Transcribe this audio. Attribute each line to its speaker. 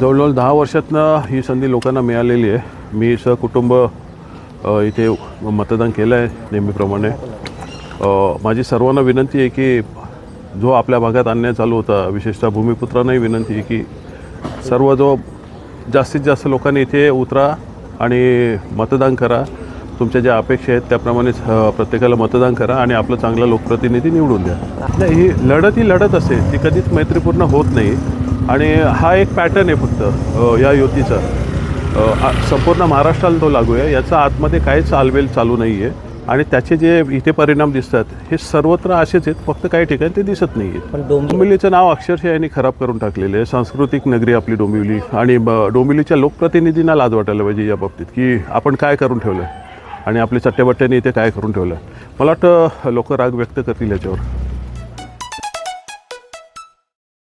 Speaker 1: जवळजवळ दहा वर्षातनं ही संधी लोकांना मिळालेली आहे. मी सहकुटुंब इथे मतदान केलं आहे नेहमीप्रमाणे माझी सर्वांना विनंती आहे की जो आपल्या भागात अन्याय चालू होता विशेषतः भूमिपुत्रांनाही विनंती आहे की सर्व जो जास्तीत जास्त लोकांनी इथे उतरा आणि मतदान करा. तुमच्या ज्या अपेक्षा आहेत त्याप्रमाणेच प्रत्येकाला मतदान करा आणि आपलं चांगला लोकप्रतिनिधी निवडून द्या. नाही ही लढत ही लढत असते ती कधीच मैत्रीपूर्ण होत नाही. आणि हा एक पॅटर्न आहे फक्त या युतीचा. संपूर्ण महाराष्ट्राला तो लागू आहे. याचा आतमध्ये काहीच चालवेल चालू नाही आहे आणि त्याचे जे इथे परिणाम दिसतात हे सर्वत्र असेच आहेत. फक्त काही ठिकाणी ते दिसत नाही आहेत
Speaker 2: पण डोंबिवली
Speaker 1: डोंबिवलीचं नाव अक्षरशः यांनी खराब करून टाकलेलं आहे. सांस्कृतिक नगरी आपली डोंबिवली. आणि ब- डोंबिवलीच्या लोकप्रतिनिधींना लाज वाटायला पाहिजे या बाबतीत की आपण काय करून ठेवलं? आणि आपले चट्ट्याबट्ट्याने इथे काय करून ठेवलं? मला वाटतं लोक राग व्यक्त करतील याच्यावर.